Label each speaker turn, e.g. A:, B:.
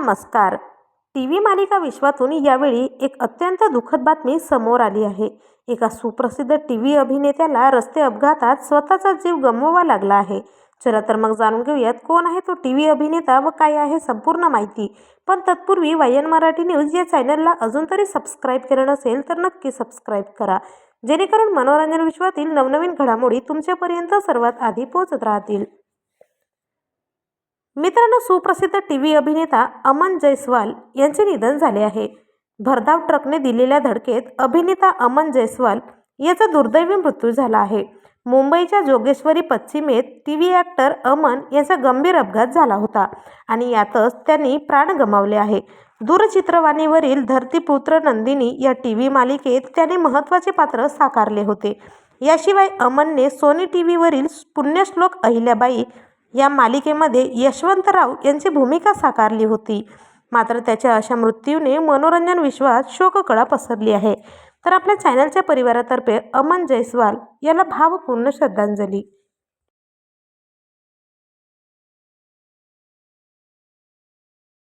A: नमस्कार. T V मालिका विश्वातून यावेळी एक अत्यंत दुःखद बातमी समोर आली आहे. एका सुप्रसिद्ध टी व्ही अभिनेत्याला रस्ते अपघातात स्वतःचा जीव गमवावा लागला आहे. चला तर मग जाणून घेऊयात कोण आहे तो टी व्ही अभिनेता व काय आहे संपूर्ण माहिती. पण तत्पूर्वी वायन मराठी न्यूज या चॅनलला अजून तरी सबस्क्राईब केलं नसेल तर नक्की सबस्क्राईब करा. जेणेकरून मनोरंजन विश्वातील नवनवीन घडामोडी तुमच्यापर्यंत सर्वात आधी पोहोचत राहतील. मित्रांनो सुप्रसिद्ध टी व्ही अभिनेता अमन जयस्वाल यांचे निधन झाले आहे. भरधाव ट्रकने दिलेल्या धडकेत अभिनेता अमन जयस्वाल याचा दुर्दैवी मृत्यू झाला आहे. मुंबईच्या जोगेश्वरी पश्चिमेत टी व्ही ॲक्टर अमन यांचा गंभीर अपघात झाला होता आणि यातच त्यांनी प्राण गमावले आहे. दूरचित्रवाणीवरील धरतीपुत्र नंदिनी या टी व्ही मालिकेत त्याने महत्त्वाचे पात्र साकारले होते. याशिवाय अमनने सोनी टी व्हीवरील पुण्यश्लोक अहिल्याबाई या मालिकेमध्ये यशवंतराव यांची भूमिका साकारली होती. मात्र त्याच्या अशा मृत्यूने मनोरंजन विश्वात शोककळा पसरली आहे. तर आपल्या चॅनलच्या परिवारातर्फे अमन जयस्वाल याला भावपूर्ण श्रद्धांजली.